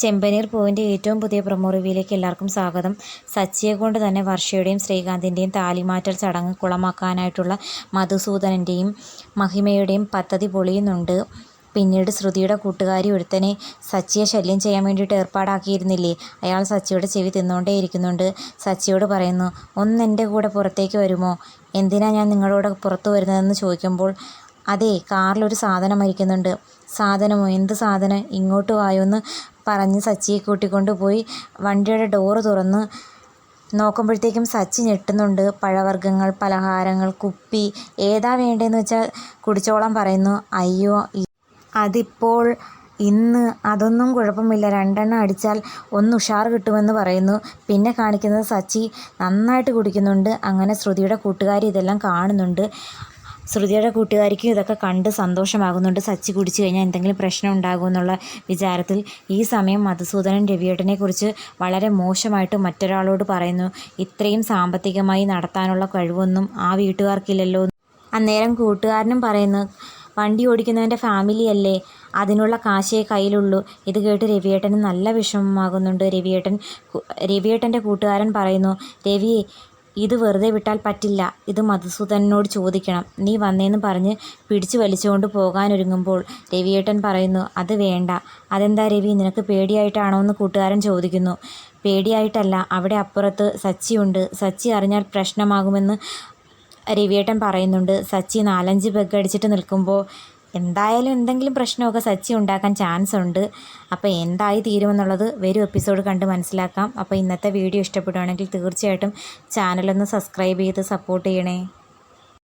ചെമ്പനീർ പൂവിന്റെ ഏറ്റവും പുതിയ പ്രൊമോ റിവ്യൂയിലേക്ക് എല്ലാവർക്കും സ്വാഗതം. സച്ചിയെ കൊണ്ട് തന്നെ വർഷയുടെയും ശ്രീകാന്തിന്റെയും താലിമാറ്റൽ ചടങ്ങ് കുളമാക്കാനായിട്ടുള്ള മധുസൂദനന്റെയും മഹിമയുടെയും പദ്ധതി പൊളിയുന്നുണ്ട്. പിന്നീട് ശ്രുതിയുടെ കൂട്ടുകാരി ഒരുത്തനെ സച്ചിയെ ശല്യം ചെയ്യാൻ വേണ്ടിയിട്ട് ഏർപ്പാടാക്കിയിരുന്നില്ലേ? അയാൾ സച്ചിയുടെ ചെവി തിന്നുകൊണ്ടേ ഇരിക്കുന്നുണ്ട്. സച്ചിയോട് പറയുന്നു ഒന്ന് എന്റെ കൂടെ പുറത്തേക്ക് വരുമോ? എന്തിനാ ഞാൻ നിങ്ങളോട് പുറത്തു വരുന്നതെന്ന് ചോദിക്കുമ്പോൾ അതെ കാറിലൊരു സാധനം മരിക്കുന്നുണ്ട്. സാധനമോ? എന്ത് സാധനം? ഇങ്ങോട്ട് വായോ എന്ന് പറഞ്ഞ് സച്ചിയെ കൂട്ടിക്കൊണ്ട് പോയി വണ്ടിയുടെ ഡോറ് തുറന്ന് നോക്കുമ്പോഴത്തേക്കും സച്ചി ഞെട്ടുന്നുണ്ട്. പഴവർഗങ്ങൾ പലഹാരങ്ങൾ കുപ്പി ഏതാ വേണ്ടതെന്ന് വെച്ചാൽ കുടിച്ചോളാൻ പറയുന്നു. അയ്യോ അതിപ്പോൾ ഇന്ന് അതൊന്നും കുഴപ്പമില്ല. രണ്ടെണ്ണം അടിച്ചാൽ ഒന്ന് ഉഷാർ കിട്ടുമെന്ന് പറയുന്നു. പിന്നെ കാണിക്കുന്നത് സച്ചി നന്നായിട്ട് കുടിക്കുന്നുണ്ട്. അങ്ങനെ ശ്രുതിയുടെ കൂട്ടുകാരി ഇതെല്ലാം കാണുന്നുണ്ട്. ശ്രുതിയുടെ കൂട്ടുകാരിക്കും ഇതൊക്കെ കണ്ട് സന്തോഷമാകുന്നുണ്ട്. സച്ചി കുടിച്ചു കഴിഞ്ഞാൽ എന്തെങ്കിലും പ്രശ്നം ഉണ്ടാകുമെന്നുള്ള വിചാരത്തിൽ ഈ സമയം മധുസൂദനൻ രവിയേട്ടനെ കുറിച്ച് വളരെ മോശമായിട്ട് മറ്റൊരാളോട് പറയുന്നു. ഇത്രയും സാമ്പത്തികമായി നടത്താനുള്ള കഴിവൊന്നും ആ വീട്ടുകാർക്കില്ലല്ലോ. അന്നേരം കൂട്ടുകാരനും പറയുന്നു വണ്ടി ഓടിക്കുന്നവന്റെ ഫാമിലി അല്ലേ? അതിനുള്ള കാശേ കയ്യിലുള്ളൂ. ഇത് കേട്ട് രവിയേട്ടന് നല്ല വിഷമമാകുന്നുണ്ട്. രവിയേട്ടൻ രവിയേട്ടന്റെ കൂട്ടുകാരൻ പറയുന്നു രവി ഇത് വെറുതെ വിട്ടാൽ പറ്റില്ല. ഇത് മധുസൂദനോട് ചോദിക്കണം. നീ വന്നേന്ന് പറഞ്ഞ് പിടിച്ചു വലിച്ചുകൊണ്ട് പോകാനൊരുങ്ങുമ്പോൾ രവിയേട്ടൻ പറയുന്നു അത് വേണ്ട. അതെന്താ രവി നിനക്ക് പേടിയായിട്ടാണോ എന്ന് കൂട്ടുകാരൻ ചോദിക്കുന്നു. പേടിയായിട്ടല്ല അവിടെ അപ്പുറത്ത് സച്ചിയുണ്ട്. സച്ചി അറിഞ്ഞാൽ പ്രശ്നമാകുമെന്ന് രവിയേട്ടൻ പറയുന്നുണ്ട്. സച്ചി നാലഞ്ച് പെഗ് അടിച്ചിട്ട് നിൽക്കുമ്പോൾ എന്തായാലും എന്തെങ്കിലും പ്രശ്നമൊക്കെ സച്ചി ഉണ്ടാക്കാൻ ചാൻസ് ഉണ്ട്. അപ്പോൾ എന്തായി തീരുമെന്നുള്ളത് വരും എപ്പിസോഡ് കണ്ട് മനസ്സിലാക്കാം. അപ്പോൾ ഇന്നത്തെ വീഡിയോ ഇഷ്ടപ്പെടുകയാണെങ്കിൽ തീർച്ചയായിട്ടും ചാനലൊന്ന് സബ്സ്ക്രൈബ് ചെയ്ത് സപ്പോർട്ട് ചെയ്യണേ.